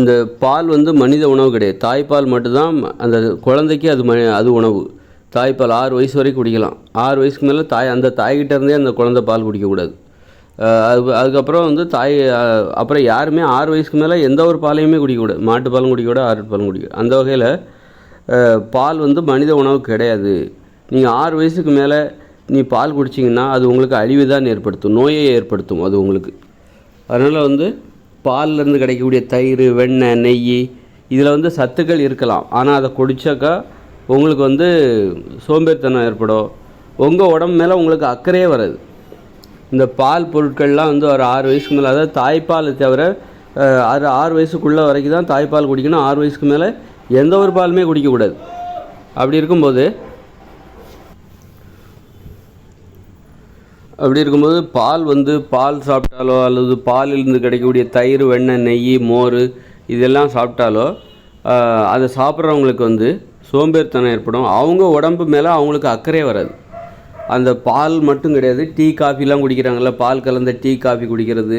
இந்த பால் வந்து மனித உணவு கிடையாது. தாய்ப்பால் மட்டும்தான் அந்த குழந்தைக்கு அது ம அது உணவு. தாய்ப்பால் ஆறு வயசு வரைக்கும் குடிக்கலாம். ஆறு வயசுக்கு மேலே தாய் அந்த தாய்கிட்ட இருந்தே அந்த குழந்தை பால் குடிக்கக்கூடாது. அது அதுக்கப்புறம் வந்து தாய் அப்புறம் யாருமே ஆறு வயசுக்கு மேலே எந்த ஒரு பாலையுமே குடிக்கக்கூடாது. மாட்டுப்பாலும் குடிக்கக்கூடாது ஆட்டுப்பாலும் குடிக்க அந்த வகையில் பால் வந்து மனித உணவு கிடையாது. நீங்கள் ஆறு வயசுக்கு மேலே நீ பால் குடிச்சிங்கன்னா அது உங்களுக்கு அழிவு தான் ஏற்படுத்தும். நோயை ஏற்படுத்தும் அது உங்களுக்கு. அதனால் வந்து பால்லேருந்து கிடைக்கக்கூடிய தயிர் வெண்ணெய் நெய் இதில் வந்து சத்துக்கள் இருக்கலாம். ஆனால் அதை குடித்தாக்கா உங்களுக்கு வந்து சோம்பேறித்தனம் ஏற்படும். உங்கள் உடம்பு மேலே உங்களுக்கு அக்கறையே வராது. இந்த பால் பொருட்கள்லாம் வந்து ஒரு ஆறு வயசுக்கு மேலே அதாவது தாய்ப்பால் தவிர ஆறு ஆறு வயசுக்குள்ளே வரைக்கும் தான் தாய்ப்பால் குடிக்கணும். ஆறு வயசுக்கு மேலே எந்த ஒரு பாலுமே குடிக்கக்கூடாது. அப்படி இருக்கும்போது அப்படி இருக்கும்போது பால் வந்து பால் சாப்பிட்டாலோ அல்லது பாலிலிருந்து கிடைக்கக்கூடிய தயிர் வெண்ணெய் நெய் மோர் இதெல்லாம் சாப்பிட்டாலோ அதை சாப்பிட்றவங்களுக்கு வந்து சோம்பேறித்தனம் ஏற்படும். அவங்க உடம்பு மேலே அவங்களுக்கு அக்கறையே வராது. அந்த பால் மட்டும் கிடையாது. டீ காஃபிலாம் குடிக்கிறாங்கல்ல பால் கலந்த டீ காஃபி குடிக்கிறது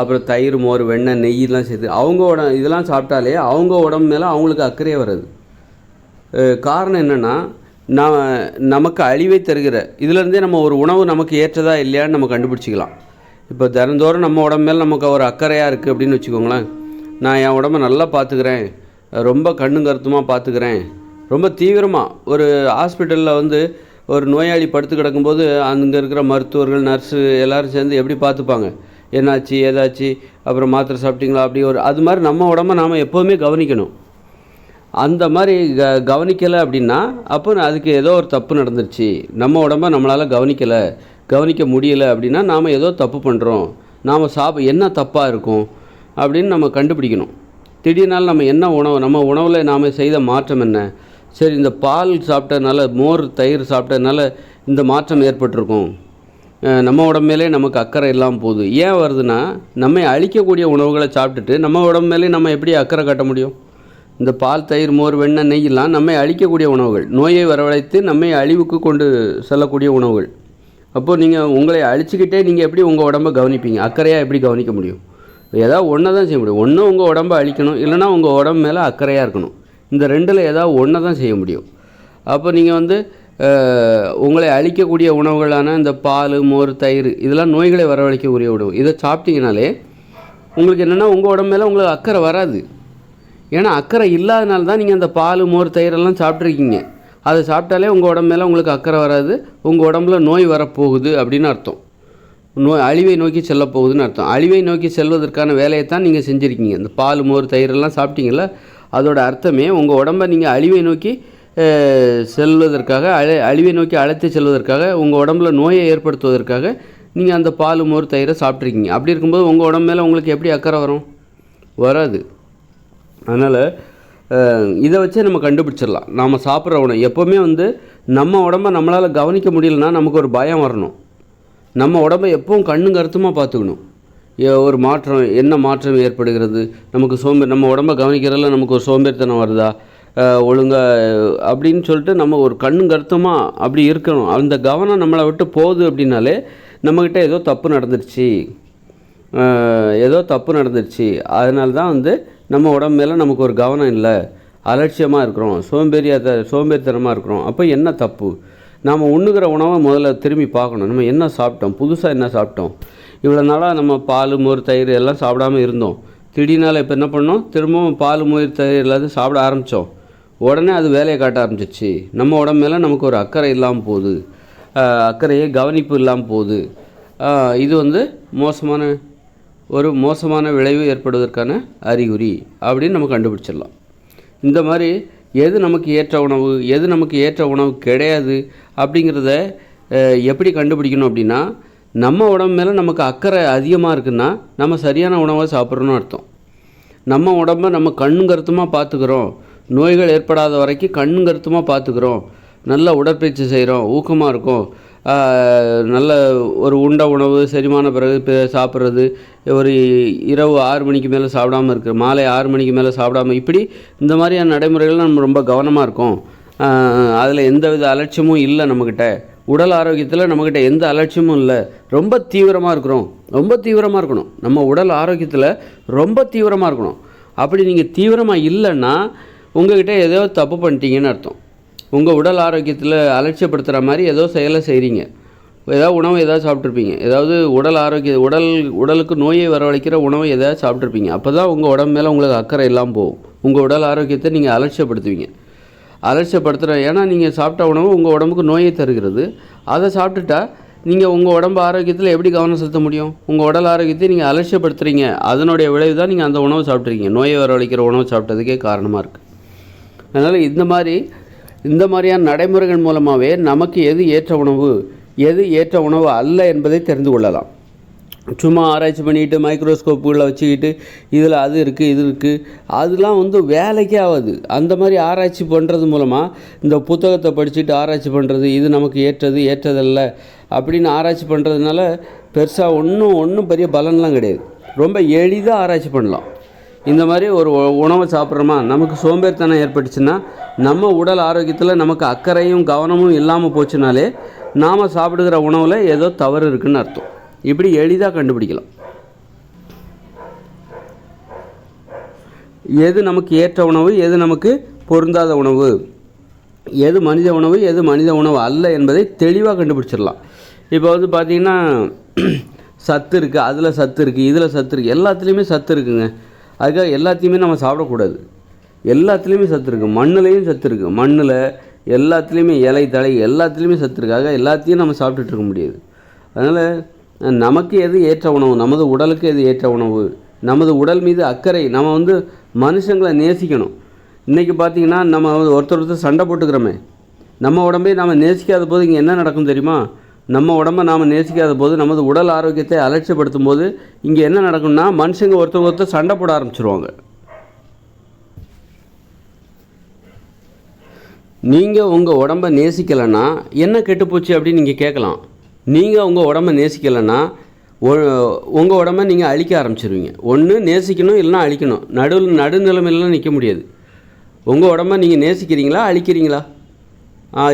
அப்புறம் தயிர் மோர் வெண்ணெய் நெய்லாம் சேர்த்து அவங்க உட இதெல்லாம் சாப்பிட்டாலே அவங்க உடம்பு மேலே அவங்களுக்கு அக்கறையே வராது. காரணம் என்னென்னா நான் நமக்கு அழிவை தருகிற இதுலேருந்தே நம்ம ஒரு உணவு நமக்கு ஏற்றதா இல்லையான்னு நம்ம கண்டுபிடிச்சிக்கலாம். இப்போ தினந்தோறும் நம்ம உடம்பு மேலே நமக்கு ஒரு அக்கறையாக இருக்குது அப்படின்னு வச்சுக்கோங்களேன். நான் என் உடம்ப நல்லா பார்த்துக்கிறேன். ரொம்ப கண்ணும் கருத்துமாக பார்த்துக்கிறேன். ரொம்ப தீவிரமாக ஒரு ஹாஸ்பிட்டலில் வந்து ஒரு நோயாளி படுத்து கிடக்கும்போது அங்கே இருக்கிற மருத்துவர்கள் நர்ஸு எல்லோரும் சேர்ந்து எப்படி பார்த்துப்பாங்க? என்னாச்சு ஏதாச்சு அப்புறம் மாத்திரை சாப்பிட்டீங்களா அப்படி ஒரு அது மாதிரி நம்ம உடம்ப நாம் எப்போவுமே கவனிக்கணும். அந்த மாதிரி க கவனிக்கலை அப்படின்னா அப்போ அதுக்கு ஏதோ ஒரு தப்பு நடந்துருச்சு. நம்ம உடம்ப நம்மளால் கவனிக்கலை. கவனிக்க முடியலை அப்படின்னா நாம் ஏதோ தப்பு பண்ணுறோம் நாம் சாப் என்ன தப்பாக இருக்கும்? அப்படின்னு நம்ம கண்டுபிடிக்கணும். திடீர்னால் நம்ம என்ன உணவு நம்ம உணவில் நாம் செய்த மாற்றம் என்ன? சரி இந்த பால் சாப்பிட்டதுனால மோர் தயிர் சாப்பிட்டதுனால இந்த மாற்றம் ஏற்பட்டிருக்கும். நம்ம உடம்பு நமக்கு அக்கறை இல்லாமல் போகுது. ஏன் வருதுன்னா நம்மை அழிக்கக்கூடிய உணவுகளை சாப்பிட்டுட்டு நம்ம உடம்பு மேலே நம்ம எப்படி அக்கறை கட்ட முடியும்? இந்த பால் தயிர் மோர் வெண்ணெய் நெய்யெல்லாம் நம்மை அழிக்கக்கூடிய உணவுகள். நோயை வரவழைத்து நம்மை அழிவுக்கு கொண்டு செல்லக்கூடிய உணவுகள். அப்போது நீங்கள் உங்களை அழிச்சிக்கிட்டே நீங்கள் எப்படி உங்கள் உடம்ப கவனிப்பீங்க? அக்கறையாக எப்படி கவனிக்க முடியும்? ஏதாவது ஒன்றை தான் செய்ய முடியும். ஒன்று உங்கள் உடம்ப அழிக்கணும் இல்லைன்னா உங்கள் உடம்பு மேலே அக்கறையாக இருக்கணும். இந்த ரெண்டில் ஏதாவது ஒன்றை தான் செய்ய முடியும். அப்போ நீங்கள் வந்து உங்களை அழிக்கக்கூடிய உணவுகளான இந்த பால் மோர் தயிர் இதெல்லாம் நோய்களை வரவழைக்கக்கூடிய உணவு. இதை சாப்பிட்டீங்கனாலே உங்களுக்கு என்னென்னா உங்கள் உடம்பு மேலே உங்களுக்கு அக்கறை வராது. ஏன்னா அக்கறை இல்லாதனால தான் நீங்கள் அந்த பால் மோர் தயிரெல்லாம் சாப்பிட்ருக்கீங்க அதை சாப்பிட்டாலே உங்கள் உடம்பு மேலே உங்களுக்கு அக்கறை வராது. உங்கள் உடம்புல நோய் வரப்போகுது அப்படின்னு அர்த்தம். நோய் அழிவை நோக்கி செல்ல போகுதுன்னு அர்த்தம். அழிவை நோக்கி செல்வதற்கான வேலையை தான் நீங்கள் செஞ்சுருக்கீங்க. இந்த பால் மோர் தயிரெல்லாம் சாப்பிட்டீங்கல்ல அதோட அர்த்தமே உங்கள் உடம்பை நீங்கள் அழிவை நோக்கி செல்வதற்காக அழை அழிவை நோக்கி அழைத்து செல்வதற்காக உங்கள் உடம்புல நோயை ஏற்படுத்துவதற்காக நீங்கள் அந்த பால் மோர் தயிரை சாப்பிட்ருக்கீங்க அப்படி இருக்கும்போது உங்கள் உடம்பு மேலே உங்களுக்கு எப்படி அக்கறை வரும்? வராது. அதனால் இதை வச்சே நம்ம கண்டுபிடிச்சிடலாம். நாம் சாப்பிட்ற உணவு. எப்போவுமே வந்து நம்ம உடம்ப நம்மளால் கவனிக்க முடியலன்னா நமக்கு ஒரு பயம் வரணும். நம்ம உடம்பை எப்பவும் கண்ணும் கருத்துமாக பார்த்துக்கணும். ஏ- ஒரு மாற்றம் என்ன மாற்றம் ஏற்படுகிறது? நமக்கு சோம்பேறி நம்ம உடம்ப கவனிக்கிறதுல நமக்கு ஒரு சோம்பேறித்தனம் வருதா? ஒழுங்காக அப்படின்னு சொல்லிட்டு நம்ம ஒரு கண்ணும் கருத்துமாக அப்படி இருக்கணும். அந்த கவனம் நம்மளை விட்டு போகுது அப்படின்னாலே நம்மக்கிட்ட ஏதோ தப்பு நடந்துருச்சு. ஏதோ தப்பு நடந்துருச்சு. அதனால தான் வந்து நம்ம உடம்பு மேலே நமக்கு ஒரு கவனம் இல்லை. அலட்சியமாக இருக்கிறோம். சோம்பேறியாக சோம்பேறித்தனமாக இருக்கிறோம். அப்போ என்ன தப்பு? நாம் உண்ணுகிற உணவை முதல்ல திரும்பி பார்க்கணும். நம்ம என்ன சாப்பிட்டோம்? புதுசாக என்ன சாப்பிட்டோம்? இவ்வளோ நாளாக நம்ம பால் மோர் தயிர் எல்லாம் சாப்பிடாம இருந்தோம். திடீர்னால இப்போ என்ன பண்ணோம்? திரும்பவும் பால் மோர் தயிர் எல்லாத்தையும் சாப்பிட ஆரம்பித்தோம் உடனே அது வேலையை காட்ட ஆரம்பிச்சிச்சு. நம்ம உடம்பு மேலே நமக்கு ஒரு அக்கறை இல்லாமல் போகுது. அக்கறையே கவனிப்பு இல்லாமல் போகுது. இது வந்து மோசமான ஒரு மோசமான விளைவு ஏற்படுவதற்கான அறிகுறி அப்படின்னு நம்ம கண்டுபிடிச்சிடலாம். இந்த மாதிரி எது நமக்கு ஏற்ற உணவு எது நமக்கு ஏற்ற உணவு கிடையாது அப்படிங்கிறத எப்படி கண்டுபிடிக்கணும் அப்படின்னா நம்ம உடம்பு மேலே நமக்கு அக்கறை அதிகமாக இருக்குன்னா நம்ம சரியான உணவை சாப்பிட்றோன்னு அர்த்தம். நம்ம உடம்ப நம்ம கண்ணும் கருத்துமாக பார்த்துக்கிறோம். நோய்கள் ஏற்படாத வரைக்கும் கண்ணும் கருத்துமாக பார்த்துக்கிறோம். நல்ல உடற்பயிற்சி செய்கிறோம் ஊக்கமாக இருக்கும். நல்ல ஒரு உண்ட உணவு செரிமான பிறகு சாப்பிட்றது ஒரு இரவு ஆறு மணிக்கு மேலே சாப்பிடாம இருக்குது மாலை ஆறு மணிக்கு மேலே சாப்பிடாம இப்படி இந்த மாதிரியான நடைமுறைகள் நம்ம ரொம்ப கவனமாக இருக்கோம். அதில் எந்த வித அலட்சியமும் இல்லை நம்மக்கிட்ட உடல் ஆரோக்கியத்தில் நம்மக்கிட்ட எந்த அலட்சியமும் இல்லை. ரொம்ப தீவிரமாக இருக்கிறோம். ரொம்ப தீவிரமாக இருக்கணும். நம்ம உடல் ஆரோக்கியத்தில் ரொம்ப தீவிரமாக இருக்கணும். அப்படி நீங்கள் தீவிரமாக இல்லைன்னா உங்கள்கிட்ட ஏதோ தப்பு பண்ணிட்டீங்கன்னு அர்த்தம். உங்கள் உடல் ஆரோக்கியத்தில் அலட்சியப்படுத்துகிற மாதிரி ஏதோ செயலை செய்கிறீங்க ஏதாவது உணவு ஏதாவது சாப்பிட்ருப்பீங்க ஏதாவது உடல் ஆரோக்கிய உடல் உடலுக்கு நோயை வரவழைக்கிற உணவை ஏதாவது சாப்பிட்ருப்பீங்க அப்போ தான் உங்கள் உடம்பு மேலே உங்களுக்கு அக்கறை இல்லாமல் போகும். உங்கள் உடல் ஆரோக்கியத்தை நீங்கள் அலட்சியப்படுத்துவீங்க. அலட்சியப்படுத்துகிற ஏன்னா நீங்கள் சாப்பிட்ட உணவு உங்கள் உடம்புக்கு நோயை தருகிறது. அதை சாப்பிட்டுட்டா நீங்கள் உங்கள் உடம்பு ஆரோக்கியத்தில் எப்படி கவனம் செலுத்த முடியும்? உங்கள் உடல் ஆரோக்கியத்தை நீங்கள் அலட்சியப்படுத்துகிறீங்க அதனுடைய விளைவு தான் நீங்கள் அந்த உணவு சாப்பிட்றீங்க நோயை வரவழைக்கிற உணவு சாப்பிட்டதுக்கே காரணமாக இருக்குது அதனால் இந்த மாதிரி இந்த மாதிரியான நடைமுறைகள் மூலமாகவே நமக்கு எது ஏற்ற உணவு எது ஏற்ற உணவு அல்ல என்பதை தெரிந்து கொள்ளலாம். சும்மா ஆராய்ச்சி பண்ணிக்கிட்டு மைக்ரோஸ்கோப்புகளை வச்சுக்கிட்டு இதில் அது இருக்குது இது இருக்குது அதெல்லாம் வந்து வேலைக்கே ஆகாது. அந்த மாதிரி ஆராய்ச்சி பண்ணுறது மூலமாக இந்த புத்தகத்தை படிச்சுட்டு ஆராய்ச்சி பண்ணுறது இது நமக்கு ஏற்றது ஏற்றதல்ல அப்படின்னு ஆராய்ச்சி பண்ணுறதுனால பெருசாக ஒன்றும் ஒன்றும் பெரிய பலன்லாம் கிடையாது. ரொம்ப எளிதாக ஆராய்ச்சி பண்ணலாம். இந்த மாதிரி ஒரு உணவை சாப்பிட்றோமா நமக்கு சோம்பேறித்தனம் ஏற்பட்டுச்சுன்னா நம்ம உடல் ஆரோக்கியத்தில் நமக்கு அக்கறையும் கவனமும் இல்லாமல் போச்சுனாலே நாம் சாப்பிடுகிற உணவில் ஏதோ தவறு இருக்குதுன்னு அர்த்தம். இப்படி எளிதாக கண்டுபிடிக்கலாம். எது நமக்கு ஏற்ற உணவு எது நமக்கு பொருந்தாத உணவு? எது மனித உணவு எது மனித உணவு அல்ல என்பதை தெளிவாக கண்டுபிடிச்சிடலாம். இப்போ வந்து பார்த்திங்கன்னா சத்து இருக்குது அதில் சத்து இருக்குது இதில் சத்து இருக்குது எல்லாத்துலேயுமே சத்து இருக்குங்க. அதுக்காக எல்லாத்தையுமே நம்ம சாப்பிடக்கூடாது. எல்லாத்துலேயுமே சத்து இருக்குது மண்ணுலேயும் சத்து இருக்குது மண்ணில் எல்லாத்துலேயுமே இலை தழை எல்லாத்துலேயுமே சத்து இருக்காக எல்லாத்தையும் நம்ம சாப்பிட்டுட்டு இருக்க முடியாது. அதனால் நமக்கு எது ஏற்ற உணவு? நமது உடலுக்கு எது ஏற்ற உணவு? நமது உடல் மீது அக்கறை. நம்ம வந்து மனுஷங்களை நேசிக்கணும். இன்றைக்கி பார்த்தீங்கன்னா நம்ம வந்து ஒருத்தர் ஒருத்தர் சண்டை போட்டுக்கிறோமே. நம்ம உடம்பே நாம் நேசிக்காத போது இங்கே என்ன நடக்கும் தெரியுமா? நம்ம உடம்பை நாம் நேசிக்காத போது நமது உடல் ஆரோக்கியத்தை அலட்சியப்படுத்தும் போது இங்கே என்ன நடக்கும்னா மனுஷங்க ஒருத்தர் ஒருத்தர் சண்டை போட ஆரம்பிச்சிருவாங்க. நீங்கள் உங்கள் உடம்பை நேசிக்கலைன்னா என்ன கெட்டுப்போச்சு அப்படின்னு நீங்கள் கேட்கலாம். நீங்கள் உங்கள் உடம்பை நேசிக்கலைன்னா உங்கள் உடம்பை நீங்கள் அழிக்க ஆரம்பிச்சிருவீங்க. ஒன்று நேசிக்கணும் இல்லைன்னா அழிக்கணும். நடு நடுநிலைமையிலாம் நிற்க முடியாது. உங்கள் உடம்பை நீங்கள் நேசிக்கிறீங்களா அழிக்கிறீங்களா?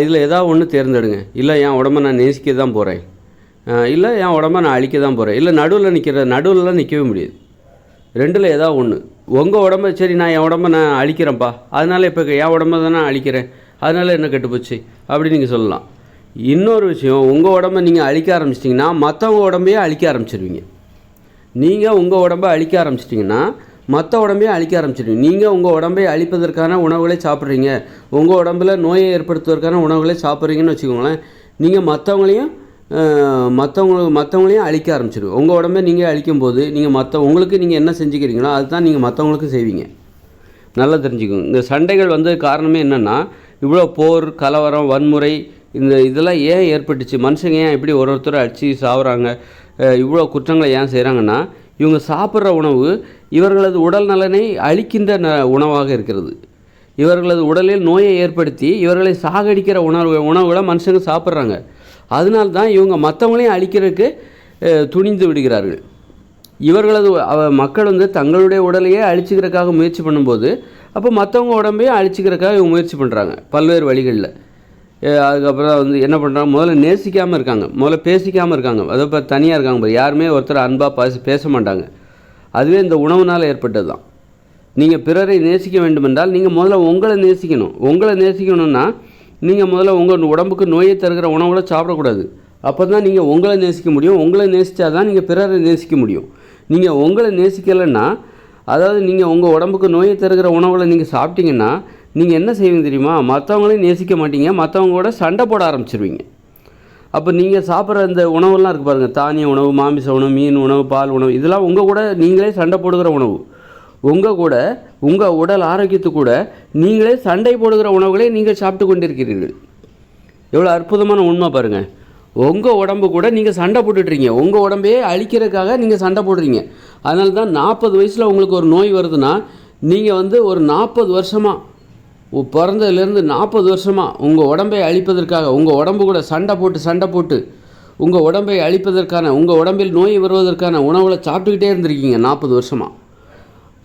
இதில் ஏதாவது ஒன்று தேர்ந்தெடுங்க. இல்லை என் உடம்பை நான் நேசிக்க தான் போகிறேன் இல்லை என் உடம்பை நான் அழிக்க தான் போகிறேன் இல்லை நடுவில் நிற்கிற நடுவில்லாம் நிற்கவே முடியாது. ரெண்டில் ஏதாவது ஒன்று உங்கள் உடம்ப சரி நான் என் உடம்ப நான் அழிக்கிறேன்ப்பா. அதனால் இப்போ என் உடம்ப தான் நான் அழிக்கிறேன்? அதனால் என்ன கெட்டுப்போச்சு? அப்படி நீங்கள் சொல்லலாம். இன்னொரு விஷயம் உங்கள் உடம்ப நீங்கள் அழிக்க ஆரம்பிச்சிட்டிங்கன்னா மற்றவங்க உடம்பையே அழிக்க ஆரம்பிச்சிருவீங்க. நீங்கள் உங்கள் உடம்பை அழிக்க ஆரம்பிச்சிட்டிங்கன்னா மற்ற உடம்பையும் அழிக்க ஆரம்பிச்சிடுவீங்க நீங்கள் உங்கள் உடம்பை அழிப்பதற்கான உணவுகளை சாப்பிட்றீங்க. உங்கள் உடம்புல நோயை ஏற்படுத்துவதற்கான உணவுகளை சாப்பிட்றீங்கன்னு வச்சுக்கோங்களேன் நீங்கள் மற்றவங்களையும் மற்றவங்களுக்கு மற்றவங்களையும் அழிக்க ஆரம்பிச்சிடுவோம் உங்கள் உடம்பை நீங்கள் அழிக்கும்போது நீங்கள் மற்ற உங்களுக்கு நீங்கள் என்ன செஞ்சுக்கிறீங்களோ அதுதான் நீங்கள் மற்றவங்களுக்கும் செய்வீங்க. நல்லா தெரிஞ்சுக்கோங்க. இந்த சண்டைகள் வந்து காரணமே என்னென்னா இவ்வளோ போர் கலவரம் வன்முறை இந்த இதெல்லாம் ஏன் ஏற்பட்டுச்சு? மனுஷங்க ஏன் இப்படி ஒரு ஒருத்தர் அடித்து சாவுறாங்க? இவ்வளோ குற்றங்களை ஏன் செய்கிறாங்கன்னா இவங்க சாப்பிட்ற உணவு இவர்களது உடல் நலனை அழிக்கின்ற ந உணவாக இருக்கிறது. இவர்களது உடலில் நோயை ஏற்படுத்தி இவர்களை சாகடிக்கிற உணவு உணவுகளை மனுஷங்க சாப்பிட்றாங்க. அதனால தான் இவங்க மற்றவங்களையும் அழிக்கிறதுக்கு துணிந்து விடுகிறார்கள். இவர்களது மக்கள் வந்து தங்களுடைய உடலையே அழிச்சுக்கிறதுக்காக முயற்சி பண்ணும்போது அப்போ மற்றவங்க உடம்பையும் அழிச்சிக்கிறக்காக இவங்க முயற்சி பண்ணுறாங்க பல்வேறு வழிகளில். அதுக்கப்புறம் வந்து என்ன பண்ணுறாங்க முதல்ல நேசிக்காமல் இருக்காங்க முதல்ல பேசிக்காமல் இருக்காங்க. அதை இப்போ தனியாக இருக்காங்க பாரு யாருமே ஒருத்தர் அன்பாக பேச பேச மாட்டாங்க. அதுவே இந்த உணவுனால் ஏற்பட்டது தான் நீங்கள் பிறரை நேசிக்க வேண்டுமென்றால் நீங்கள் முதல்ல உங்களை நேசிக்கணும். உங்களை நேசிக்கணும்னா நீங்கள் முதல்ல உங்கள் உடம்புக்கு நோயை தருகிற உணவுகளை சாப்பிடக்கூடாது. அப்போ தான் நீங்கள் உங்களை நேசிக்க முடியும். உங்களை நேசித்தா தான் நீங்கள் பிறரை நேசிக்க முடியும். நீங்கள் உங்களை நேசிக்கலைன்னா அதாவது நீங்கள் உங்கள் உடம்புக்கு நோயை தருகிற உணவுகளை நீங்கள் சாப்பிட்டீங்கன்னா நீங்கள் என்ன செய்வீங்க தெரியுமா? மற்றவங்களையும் நேசிக்க மாட்டீங்க மற்றவங்க கூட சண்டை போட ஆரம்பிச்சிருவீங்க. அப்போ நீங்கள் சாப்பிட்ற இந்த உணவெல்லாம் இருக்குது பாருங்கள் தானிய உணவு மாமிச உணவு மீன் உணவு பால் உணவு இதெல்லாம் உங்கள் கூட நீங்களே சண்டை போடுகிற உணவு. உங்கள் கூட உங்கள் உடல் ஆரோக்கியத்து கூட நீங்களே சண்டை போடுகிற உணவுகளை நீங்கள் சாப்பிட்டு கொண்டிருக்கிறீர்கள். எவ்வளோ அற்புதமான உண்மை பாருங்கள் உங்கள் உடம்பு கூட நீங்கள் சண்டை போட்டுட்றீங்க. உங்கள் உடம்பையே அழிக்கிறதுக்காக நீங்கள் சண்டை போடுறீங்க. அதனால தான் நாற்பது வயசில் உங்களுக்கு ஒரு நோய் வருதுன்னா நீங்கள் வந்து ஒரு நாற்பது வருஷமாக பிறந்ததுலேருந்து நாற்பது வருஷமாக உங்கள் உடம்பை அழிப்பதற்காக உங்கள் உடம்பு கூட சண்டை போட்டு சண்டை போட்டு உங்கள் உடம்பை அழிப்பதற்கான உங்கள் உடம்பில் நோய் வருவதற்கான உணவுகளை சாப்பிட்டுக்கிட்டே இருந்திருக்கீங்க நாற்பது வருஷமாக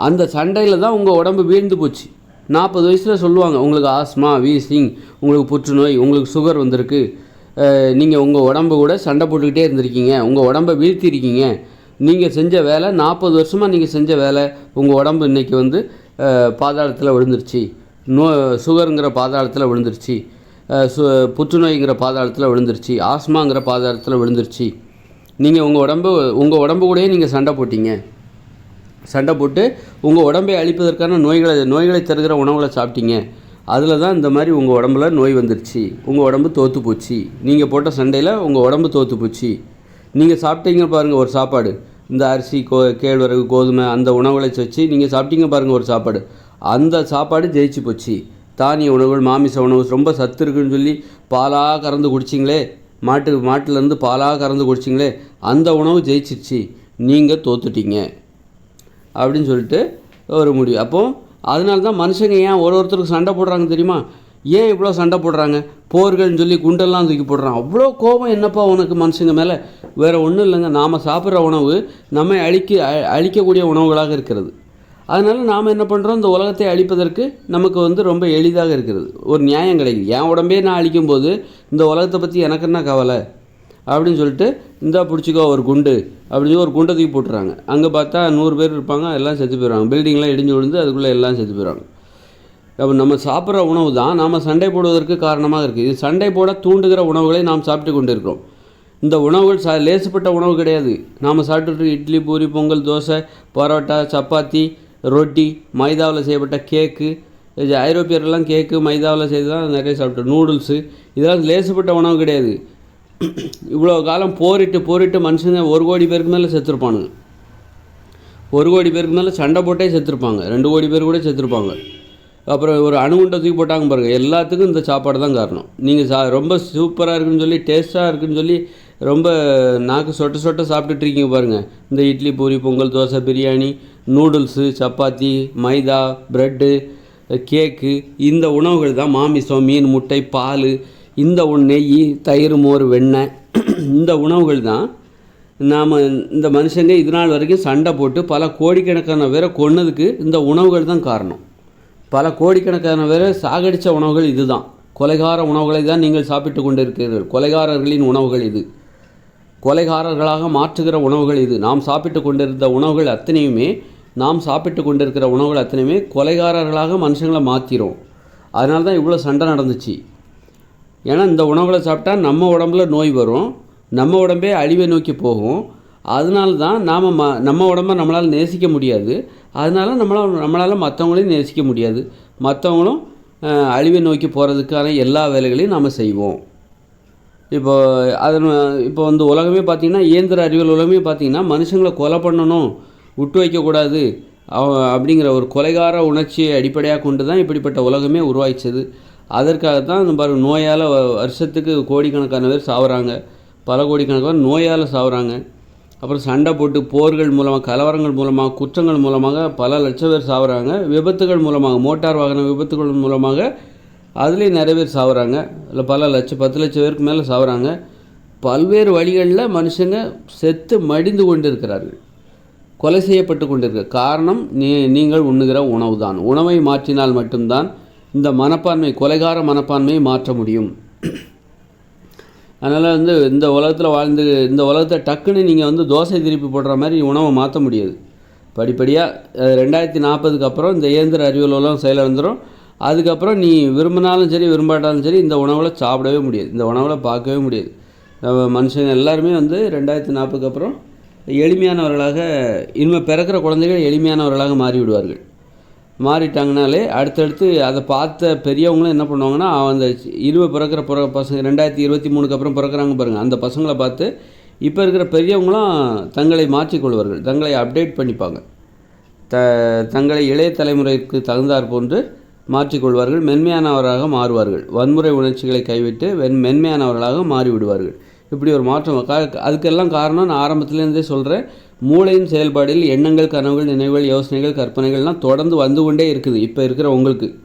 அந்த சண்டையில் தான் உங்கள் உடம்பு வீழ்ந்து போச்சு. நாற்பது வயசில் சொல்லுவாங்க உங்களுக்கு ஆஸ்மா வீசிங் உங்களுக்கு புற்றுநோய் உங்களுக்கு சுகர் வந்திருக்கு. நீங்கள் உங்கள் உடம்பு கூட சண்டை போட்டுக்கிட்டே இருந்திருக்கீங்க. உங்கள் உடம்பை வீழ்த்திருக்கீங்க நீங்கள் செஞ்ச வேலை நாற்பது வருஷமாக நீங்கள் செஞ்ச வேலை உங்கள் உடம்பு இன்றைக்கி வந்து பாதாளத்தில் விழுந்துருச்சு. நோ சுகருங்கிற பாதாளத்தில் விழுந்துருச்சு. சு புற்றுநோய்ங்கிற பாதாளத்தில் விழுந்துருச்சு. ஆஸ்மாங்கிற பாதாளத்தில் விழுந்துருச்சு. நீங்கள் உங்கள் உடம்பு உங்கள் உடம்பு கூடயே நீங்கள் சண்டை போட்டீங்க. சண்டை போட்டு உங்கள் உடம்பை அழிப்பதற்கான நோய்களை நோய்களை தருகிற உணவுகளை சாப்பிட்டீங்க. அதில் தான் இந்த மாதிரி உங்கள் உடம்புல நோய் வந்துருச்சு. உங்கள் உடம்பு தோற்று போச்சு. நீங்கள் போட்ட சண்டையில் உங்கள் உடம்பு தோற்று போச்சு. நீங்கள் சாப்பிட்டீங்க பாருங்கள் ஒரு சாப்பாடு. இந்த அரிசி கோ கேழ்வரகு கோதுமை அந்த உணவுகளை வச்சு நீங்கள் சாப்பிட்டீங்க பாருங்கள் ஒரு சாப்பாடு. அந்த சாப்பாடு ஜெயிச்சு போச்சு. தானிய உணவுகள் மாமிச உணவு ரொம்ப சத்து இருக்குன்னு சொல்லி பாலாக கறந்து குடிச்சிங்களே. மாட்டு மாட்டிலேருந்து பாலாக கறந்து குடிச்சிங்களே. அந்த உணவு ஜெயிச்சிருச்சு. நீங்கள் தோத்துட்டீங்க. அப்படின்னு சொல்லிட்டு ஒரு முடிவு. அப்போது அதனால தான் மனுஷங்க ஏன் ஒரு ஒருத்தருக்கு சண்டை போடுறாங்க தெரியுமா? ஏன் இவ்வளோ சண்டை போடுறாங்க? போர்கள்னு சொல்லி குண்டெல்லாம் தூக்கி போடுறான். அவ்வளோ கோபம் என்னப்பா உனக்கு மனுஷங்க மேலே? வேறு ஒன்றும் இல்லைங்க. நாம் சாப்பிட்ற உணவு நம்மை அழிக்க அழிக்கக்கூடிய உணவுகளாக இருக்கிறது. அதனால் நாம் என்ன பண்ணுறோம் இந்த உலகத்தை அழிப்பதற்கு நமக்கு வந்து ரொம்ப எளிதாக இருக்கிறது. ஒரு நியாயம் கிடைக்குது. என் உடம்பே நான் அழிக்கும்போது இந்த உலகத்தை பற்றி எனக்கு என்ன கவலை? அப்படின்னு சொல்லிட்டு இந்தா பிடிச்சிக்கோ ஒரு குண்டு. அப்படின்னு ஒரு குண்டை தூக்கி போட்டுறாங்க. அங்கே பார்த்தா நூறு பேர் இருப்பாங்க எல்லாம் செத்து போயிடுவாங்க. பில்டிங்லாம் இடிஞ்சு விழுந்து அதுக்குள்ளே எல்லாம் செத்து போயிடுவாங்க. அப்போ நம்ம சாப்பிட்ற உணவு தான் நாம் சண்டை போடுவதற்கு காரணமாக இருக்குது இது சண்டை போட தூண்டுகிற உணவுகளை நாம் சாப்பிட்டு கொண்டு இருக்கிறோம் இந்த உணவுகள் சா லேசுப்பட்ட உணவு கிடையாது. நாம் சாப்பிட்டுட்டு இட்லி பூரி பொங்கல் தோசை பரோட்டா சப்பாத்தி ரொட்டி மைதாவில் செய்யப்பட்ட கேக்கு இது கேக்கு மைதாவில் செய்து தான் நிறைய சாப்பிட்டோம். நூடுல்ஸு இதெல்லாம் லேசுப்பட்ட உணவு கிடையாது. இவ்வளோ காலம் போரிட்டு போரிட்டு மனுஷங்க ஒரு கோடி பேருக்கு மேலே செத்துருப்பானுங்க. ஒரு கோடி பேருக்கு மேலே சண்டை போட்டே செத்துருப்பாங்க. ரெண்டு கோடி பேர் கூட செத்துருப்பாங்க. அப்புறம் ஒரு அணுகுண்டை தூக்கி போட்டாங்க பாருங்கள் எல்லாத்துக்கும் இந்த சாப்பாடு தான் காரணம். நீங்கள் சா ரொம்ப சூப்பராக இருக்குன்னு சொல்லி டேஸ்ட்டாக இருக்குன்னு சொல்லி ரொம்ப நாக்கு சொட்ட சொட்ட சாப்பிட்டுட்டு இருக்கீங்க பாருங்கள் இந்த idli puri pongal dosa biryani noodles chapati maida bread cake இந்த உணவுகள் தான் மாமிசம் மீன் முட்டை பால் இந்த உன் நெய் தயிர் மோர் வெண்ணெய் இந்த உணவுகள் தான் நாம் இந்த மனுஷங்க இது நாள் வரைக்கும் சண்டை போட்டு பல கோடிக்கணக்கான பேரை கொன்னதுக்கு இந்த உணவுகள் தான் காரணம். பல கோடிக்கணக்கான பேரை சாகடித்த உணவுகள் இதுதான் கொலைகார உணவுகளை தான் நீங்கள் சாப்பிட்டு கொண்டு இருக்கிறீர்கள் கொலைகாரர்களின் உணவுகள் இது. கொலைகாரர்களாக மாற்றுகிற உணவுகள் இது. நாம் சாப்பிட்டு கொண்டிருந்த உணவுகள் அத்தனையுமே நாம் சாப்பிட்டு கொண்டிருக்கிற உணவுகள் அத்தனையுமே கொலைகாரர்களாக மனுஷங்களை மாற்றிடும் அதனால தான் இவ்வளோ சண்டை நடந்துச்சு. ஏன்னா இந்த உணவுகளை சாப்பிட்டா நம்ம உடம்புல நோய் வரும். நம்ம உடம்பே அழிவை நோக்கி போகும். அதனால தான் நாம் ம நம்ம உடம்ப நம்மளால் நேசிக்க முடியாது. அதனால நம்மளால் நம்மளால் மற்றவங்களையும் நேசிக்க முடியாது. மற்றவங்களும் அழிவை நோக்கி போகிறதுக்கான எல்லா வேலைகளையும் நாம் செய்வோம். இப்போ அதன் இப்போ வந்து உலகமே பார்த்திங்கன்னா இயந்திர அறிவியல் உலகமே பார்த்திங்கன்னா மனுஷங்களை கொலை பண்ணணும் விட்டு வைக்கக்கூடாது அவ- அப்படிங்கிற ஒரு கொலைகார உணர்ச்சியை அடிப்படையாக கொண்டு தான் இப்படிப்பட்ட உலகமே உருவாயிச்சது. அதற்காக தான் இந்த பாருங்க நோயால் வருஷத்துக்கு கோடிக்கணக்கான பேர் சாவறாங்க. பல கோடிக்கணக்கான நோயால் சாவறாங்க. அப்புறம் சண்டை போட்டு போர்கள் மூலமாக கலவரங்கள் மூலமாக குற்றங்கள் மூலமாக பல லட்சம் பேர் சாவறாங்க. விபத்துகள் மூலமாக மோட்டார் வாகன விபத்துகள் மூலமாக அதுலேயும் நிறைய பேர் சாகுறாங்க இல்லை பல லட்சம் பத்து லட்சம் பேருக்கு மேலே சாவறாங்க. பல்வேறு வழிகளில் மனுஷங்க செத்து மடிந்து கொண்டு இருக்கிறார்கள் கொலை செய்யப்பட்டு கொண்டிருக்க காரணம் நீ நீங்கள் உண்ணுகிற உணவு தான் உணவை மாற்றினால் மட்டும்தான் இந்த மனப்பான்மை கொலைகார மனப்பான்மையை மாற்ற முடியும். அதனால் வந்து இந்த உலகத்தில் வாழ்ந்து இந்த உலகத்தை டக்குன்னு நீங்கள் வந்து தோசை திருப்பி போடுற மாதிரி உணவை மாற்ற முடியாது. படிப்படியாக ரெண்டாயிரத்தி நாற்பதுக்கு அப்புறம் இந்த இயந்திர அறிவியல் உலகம் செயலிழந்துடும் அதுக்கப்புறம் நீ விரும்பினாலும் சரி விரும்பாட்டாலும் சரி இந்த உணவில் சாப்பிடவே முடியாது. இந்த உணவில் பார்க்கவே முடியாது. நம்ம மனுஷங்க எல்லாருமே வந்து ரெண்டாயிரத்தி நாற்பதுக்கு அப்புறம் எளிமையானவர்களாக இனிமேல் பிறக்கிற குழந்தைகள் எளிமையானவர்களாக மாறிவிடுவார்கள். மாறிட்டாங்கனாலே அடுத்தடுத்து அதை பார்த்த பெரியவங்களும் என்ன பண்ணுவாங்கன்னா அந்த இருபது பிறக்கிற பிற பசங்க ரெண்டாயிரத்தி இருபத்தி மூணுக்கு அப்புறம் பிறக்கிறாங்க பாருங்கள் அந்த பசங்களை பார்த்து இப்போ இருக்கிற பெரியவங்களும் தங்களை மாற்றிக்கொள்வார்கள் தங்களை அப்டேட் பண்ணிப்பாங்க. த தங்களை இளைய தலைமுறைக்கு தகுந்தாற் போன்று மாற்றிக்கொள்வார்கள் மென்மையானவராக மாறுவார்கள். வன்முறை உணர்ச்சிகளை கைவிட்டு வெண் மென்மையானவர்களாக மாறிவிடுவார்கள். இப்படி ஒரு மாற்றம் கா- அதுக்கெல்லாம் காரணம் நான் ஆரம்பத்துலேருந்தே சொல்கிறேன் மூளையின் செயல்பாடில் எண்ணங்கள் கனவுகள் நினைவுகள் யோசனைகள் கற்பனைகள்லாம் தொடர்ந்து வந்து கொண்டே இருக்குது இப்போ இருக்கிற உங்களுக்கு.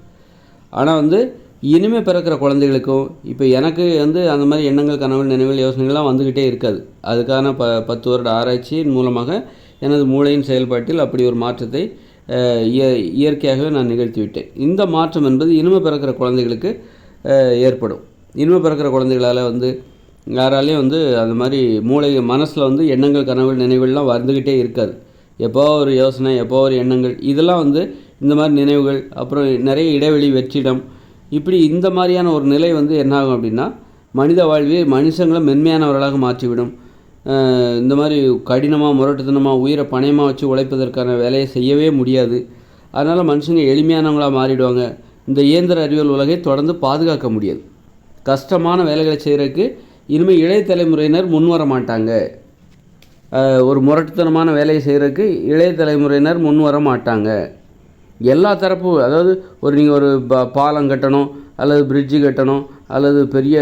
ஆனால் வந்து இனிமேல் பிறக்கிற குழந்தைகளுக்கும் இப்போ எனக்கு வந்து அந்த மாதிரி எண்ணங்கள் கனவுகள் நினைவுகள் யோசனைகள்லாம் வந்துக்கிட்டே இருக்காது. அதுக்கான ப பத்து வருட ஆராய்ச்சியின் மூலமாக எனது மூளையின் செயல்பாட்டில் அப்படி ஒரு மாற்றத்தை இய- இயற்கையாகவே நான் நிகழ்த்திவிட்டேன். இந்த மாற்றம் என்பது இனிமே பிறக்கிற குழந்தைகளுக்கு ஏற்படும். இனிமே பிறக்கிற குழந்தைகளால் வந்து யாராலையும் வந்து அந்த மாதிரி மூளை மனசில் வந்து எண்ணங்கள் கனவுகள் நினைவுகள்லாம் வந்துக்கிட்டே இருக்காது. எப்போ ஒரு யோசனை எப்போ ஒரு எண்ணங்கள் இதெல்லாம் வந்து இந்த மாதிரி நினைவுகள் அப்புறம் நிறைய இடைவெளி வெற்றிடம் இப்படி இந்த மாதிரியான ஒரு நிலை வந்து என்னாகும் அப்படின்னா மனித வாழ்வியை மனுஷங்களை மென்மையானவர்களாக மாற்றிவிடும். இந்த மாதிரி கடினமாக முரட்டுத்தனமாக உயிரை பணயமாக வச்சு உழைப்பதற்கான வேலையை செய்யவே முடியாது. அதனால் மனுஷங்க எளிமையானவங்களாக மாறிடுவாங்க. இந்த இயந்திர அறிவியல் உலகை தொடர்ந்து பாதுகாக்க முடியாது. கஷ்டமான வேலைகளை செய்கிறதுக்கு இனிமேல் இளைய தலைமுறையினர் முன் வர மாட்டாங்க. ஒரு முரட்டுத்தனமான வேலையை செய்கிறதுக்கு இளைய தலைமுறையினர் முன் வர மாட்டாங்க. எல்லா தரப்பு அதாவது ஒரு நீங்கள் ஒரு ப பாலம் கட்டணும் அல்லது பிரிட்ஜு கட்டணும் அல்லது பெரிய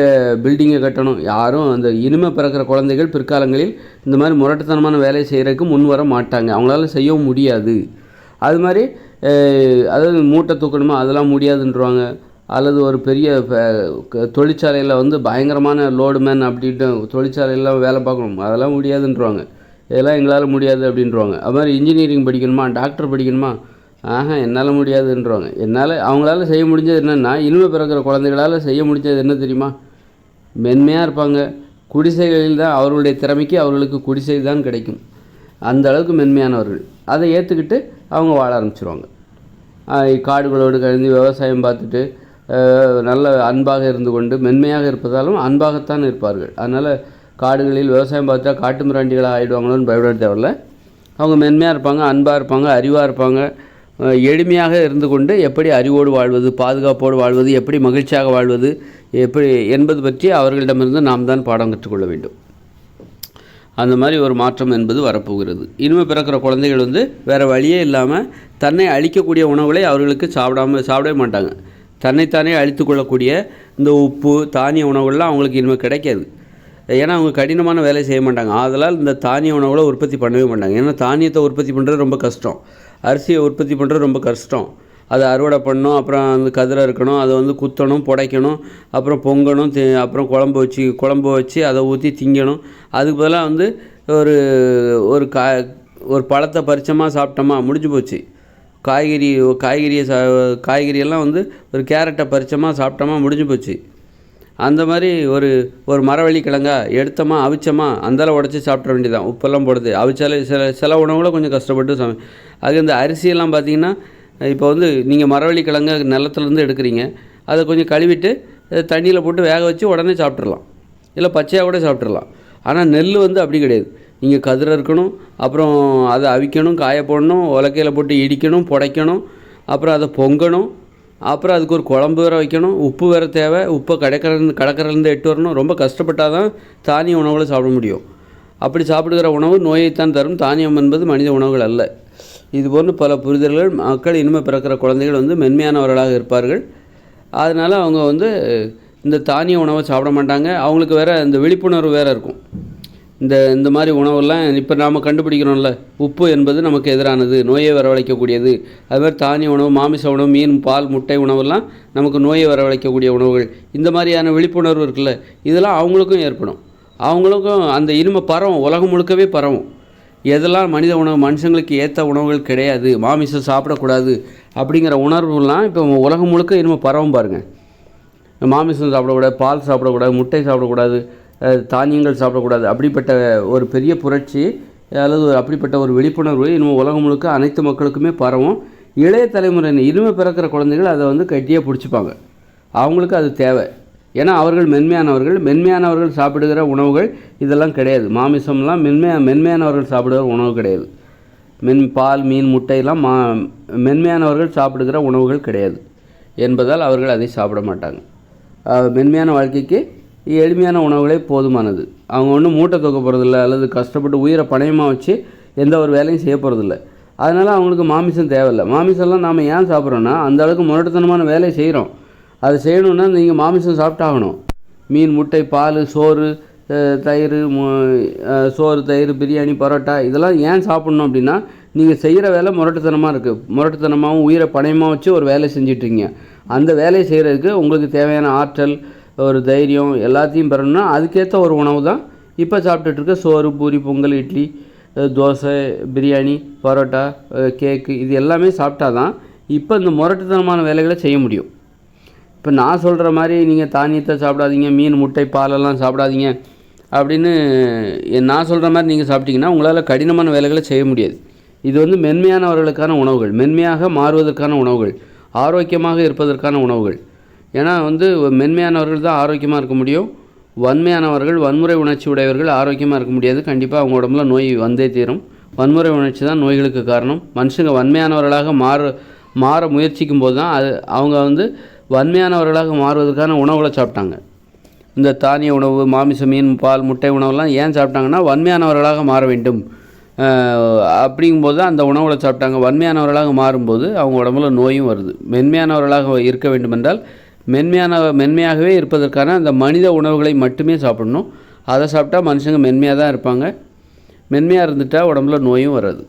பில்டிங்கை கட்டணும் யாரும் அந்த இனிமே பிறக்கிற குழந்தைகள் பிற்காலங்களில் இந்த மாதிரி முரட்டுத்தனமான வேலையை செய்கிறதுக்கு முன் வர மாட்டாங்க. அவங்களால செய்யவும் முடியாது. அது மாதிரி அதாவது மூட்டை தூக்கணுமா? அதெல்லாம் முடியாதுன்றவாங்க. அல்லது ஒரு பெரிய தொழிற்சாலையில் வந்து பயங்கரமான லோடு மேன் அப்படின்ட்டு தொழிற்சாலையெல்லாம் வேலை பார்க்கணும். அதெல்லாம் முடியாதுன்றவாங்க. இதெல்லாம் எங்களால் முடியாது அப்படின்றவாங்க. அது மாதிரி இன்ஜினியரிங் படிக்கணுமா? டாக்டர் படிக்கணுமா? ஆஹா என்னால் முடியாதுன்றவாங்க. என்னால் அவங்களால செய்ய முடிஞ்சது என்னென்னா இனிமே பிறக்கிற குழந்தைகளால் செய்ய முடிஞ்சது என்ன தெரியுமா? மென்மையாக இருப்பாங்க. குடிசைகளில் தான் அவர்களுடைய திறமைக்கு அவர்களுக்கு குடிசை தான் கிடைக்கும். அந்த அளவுக்கு மென்மையானவர்கள். அதை ஏற்றுக்கிட்டு அவங்க வாழ ஆரம்பிச்சிருவாங்க. காடுகளோடு கலந்து விவசாயம் பார்த்துட்டு நல்ல அன்பாக இருந்து கொண்டு மென்மையாக இருப்பதாலும் அன்பாகத்தான் இருப்பார்கள். அதனால் காடுகளில் விவசாயம் பார்த்தா காட்டு மிராண்டிகளாக ஆகிடுவாங்களோன்னு பயப்பட தேவையில்ல. அவங்க மென்மையாக இருப்பாங்க அன்பாக இருப்பாங்க அறிவாக இருப்பாங்க. எளிமையாக இருந்து கொண்டு எப்படி அறிவோடு வாழ்வது பாதுகாப்போடு வாழ்வது எப்படி மகிழ்ச்சியாக வாழ்வது எப்படி என்பது பற்றி அவர்களிடமிருந்து நாம் தான் பாடம் கற்றுக்கொள்ள வேண்டும். அந்த மாதிரி ஒரு மாற்றம் என்பது வரப்போகிறது. இனிமேல் பிறக்கிற குழந்தைகள் வந்து வேறு வழியே இல்லாமல் தன்னை அழிக்கக்கூடிய உணவுகளை அவர்களுக்கு சாப்பிடாம சாப்பிடவே மாட்டாங்க. தன்னைத்தானே அழித்து கொள்ளக்கூடிய இந்த உப்பு தானிய உணவுகள்லாம் அவங்களுக்கு இனிமேல் கிடைக்காது. ஏன்னா அவங்க கடினமான வேலை செய்ய மாட்டாங்க. ஆதலால் இந்த தானிய உணவுகளை உற்பத்தி பண்ணவே மாட்டாங்க. ஏன்னா தானியத்தை உற்பத்தி பண்ணுறது ரொம்ப கஷ்டம். அரிசியை உற்பத்தி பண்ணுறது ரொம்ப கஷ்டம். அதை அறுவடை பண்ணணும் அப்புறம் அந்த கதிரை இருக்கணும் அதை வந்து குத்தணும் புடைக்கணும் அப்புறம் பொங்கணும் தி- அப்புறம் குழம்பு வச்சு குழம்பு வச்சு அதை ஊற்றி திங்கணும். அதுக்கு பதிலாக வந்து ஒரு ஒரு கா ஒரு பழத்தை பறிச்சோமா சாப்பிட்டோமா முடிஞ்சு போச்சு. காய்கறி காய்கறியை சா காய்கறியெல்லாம் வந்து ஒரு கேரட்டை பறிச்சோமா சாப்பிட்டோமா முடிஞ்சு போச்சு. அந்த மாதிரி ஒரு ஒரு மரவள்ளி கிழங்கா எடுத்தோமா அவிச்சோமா அந்தால உடச்சி சாப்பிட வேண்டியதான் உப்பெல்லாம் போடுது அவிச்சாலே சில சில உணவுகளை கொஞ்சம் கஷ்டப்பட்டு சமை அது இந்த அரிசியெல்லாம் பார்த்திங்கன்னா இப்போ வந்து நீங்கள் மரவள்ளி கிழங்க நிலத்துலேருந்து எடுக்கிறீங்க. அதை கொஞ்சம் கழுவிட்டு தண்ணியில் போட்டு வேக வச்சு உடனே சாப்பிட்றலாம் இல்லை பச்சையாக கூட சாப்பிட்றலாம் ஆனால் நெல் வந்து அப்படி கிடையாது. நீங்கள் கதிர இருக்கணும் அப்புறம் அதை அவிக்கணும் காய போடணும் உலக்கையில் போட்டு இடிக்கணும் புடைக்கணும் அப்புறம் அதை பொங்கணும் அப்புறம் அதுக்கு ஒரு குழம்பு வேறு வைக்கணும் உப்பு வேறு தேவை உப்பை கடற்கரைந்து கடற்கரையிலேருந்து எட்டு வரணும். ரொம்ப கஷ்டப்பட்டால் தான் தானிய உணவுகளை சாப்பிட முடியும். அப்படி சாப்பிடுகிற உணவு நோயைத்தான் தரும். தானியம் என்பது மனித உணவுகள் அல்ல. இது போன்று பல புரிதல்கள் மக்கள் இனிமே பிறக்கிற குழந்தைகள் வந்து மென்மையானவர்களாக இருப்பார்கள். அதனால் அவங்க வந்து இந்த தானிய உணவை சாப்பிட மாட்டாங்க. அவங்களுக்கு வேறு இந்த விழிப்புணர்வு வேறு இருக்கும். இந்த இந்த மாதிரி உணவெல்லாம் இப்போ நாம் கண்டுபிடிக்கிறோம்ல. உப்பு என்பது நமக்கு எதிரானது நோயை வரவழைக்கக்கூடியது. அது மாதிரி தானிய உணவு மாமிச உணவு மீன் பால் முட்டை உணவெல்லாம் நமக்கு நோயை வரவழைக்கக்கூடிய உணவுகள். இந்த மாதிரியான விழிப்புணர்வு இருக்குல்ல இதெல்லாம் அவங்களுக்கும் ஏற்படும். அவங்களுக்கும் அந்த இனிமை பரவும் உலகம் முழுக்கவே பரவும். எதெல்லாம் மனித உணவு மனுஷங்களுக்கு ஏற்ற உணவுகள் கிடையாது மாமிசம் சாப்பிடக்கூடாது அப்படிங்கிற உணர்வுலாம் இப்போ உலகம் முழுக்க இனிமே பரவும் பாருங்கள் மாமிசம் சாப்பிடக்கூடாது பால் சாப்பிடக்கூடாது முட்டை சாப்பிடக்கூடாது தானியங்கள் சாப்பிடக்கூடாது. அப்படிப்பட்ட ஒரு பெரிய புரட்சி அல்லது ஒரு அப்படிப்பட்ட ஒரு விழிப்புணர்வு இன்னும் உலகம் முழுக்க அனைத்து மக்களுக்குமே பரவும். இளைய தலைமுறையினர் இனிமே பிறக்கிற குழந்தைகள் அதை வந்து கட்டியாக பிடிச்சிப்பாங்க. அவங்களுக்கு அது தேவை. ஏன்னா அவர்கள் மென்மையானவர்கள். மென்மையானவர்கள் சாப்பிடுகிற உணவுகள் இதெல்லாம் கிடையாது. மாமிசம்லாம் மென்மையா மென்மையானவர்கள் சாப்பிடுகிற உணவு கிடையாது. மென் பால் மீன் முட்டையெல்லாம் மா மென்மையானவர்கள் சாப்பிடுகிற உணவுகள் கிடையாது. என்பதால் அவர்கள் அதை சாப்பிட மாட்டாங்க. மென்மையான வாழ்க்கைக்கு எளிமையான உணவுகளே போதுமானது. அவங்க ஒன்றும் மூட்டை தூக்க போகிறதில்ல அல்லது கஷ்டப்பட்டு உயிரை பணயமாக வச்சு எந்த ஒரு வேலையும் செய்ய போகிறதில்ல அதனால் அவங்களுக்கு மாமிசம் தேவையில்லை. மாமிசம்லாம் நாம் ஏன் சாப்பிட்றோன்னா அந்த அளவுக்கு முரட்டுத்தனமான வேலையை செய்கிறோம் அது செய்யணுன்னா நீங்கள் மாமிசம் சாப்பிட்டாகணும். மீன் முட்டை பால் சோறு தயிர் சோறு தயிர் பிரியாணி பரோட்டா இதெல்லாம் ஏன் சாப்பிட்ணும் அப்படின்னா நீங்கள் செய்கிற வேலை முரட்டுத்தனமாக இருக்குது முரட்டுத்தனமாகவும் உயிரை பணயமாக வச்சு ஒரு வேலை செஞ்சிட்ருக்கீங்க அந்த வேலையை செய்கிறதுக்கு உங்களுக்கு தேவையான ஆற்றல் ஒரு தைரியம் எல்லாத்தையும் பெறணும்னா அதுக்கேற்ற ஒரு உணவு தான் இப்போ சாப்பிட்டுட்டு இருக்க சோறு பூரி பொங்கல் இட்லி தோசை பிரியாணி பரோட்டா கேக்கு இது எல்லாமே சாப்பிட்டா தான் இப்போ இந்த முரட்டுத்தனமான வேலைகளை செய்ய முடியும். இப்போ நான் சொல்கிற மாதிரி நீங்கள் தானியத்தை சாப்பிடாதீங்க மீன் முட்டை பாலெல்லாம் சாப்பிடாதீங்க அப்படின்னு எ- நான் சொல்கிற மாதிரி நீங்கள் சாப்பிட்டீங்கன்னா உங்களால் கடினமான வேலைகளை செய்ய முடியாது. இது வந்து மென்மையானவர்களுக்கான உணவுகள் மென்மையாக மாறுவதற்கான உணவுகள் ஆரோக்கியமாக இருப்பதற்கான உணவுகள். ஏன்னா வந்து மென்மையானவர்கள் தான் ஆரோக்கியமாக இருக்க முடியும். வன்மையானவர்கள் வன்முறை உணர்ச்சி உடையவர்கள் ஆரோக்கியமாக இருக்க முடியாது. கண்டிப்பாக அவங்க உடம்புல நோய் வந்தே தீரும். வன்முறை உணர்ச்சி தான் நோய்களுக்கு காரணம். மனுஷங்க வன்மையானவர்களாக மாற மாற முயற்சிக்கும் போது தான் அது அவங்க வந்து வன்மையானவர்களாக மாறுவதற்கான உணவுகளை சாப்பிட்டாங்க. இந்த தானிய உணவு மாமிச மீன் பால் முட்டை உணவெல்லாம் ஏன் சாப்பிட்டாங்கன்னா வன்மையானவர்களாக மாற வேண்டும். அப்படிங்கும்போது தான் அந்த உணவுகளை சாப்பிட்டாங்க. வன்மையானவர்களாக மாறும்போது அவங்க உடம்புல நோயும் வருது. மென்மையானவர்களாக இருக்க வேண்டுமென்றால் மென்மையான மென்மையாகவே இருப்பதற்கான அந்த மனித உணவுகளை மட்டுமே சாப்பிடணும். அதை சாப்பிட்டா மனுஷங்க மென்மையாக தான் இருப்பாங்க. மென்மையாக இருந்துட்டால் உடம்புல நோயும் வராது.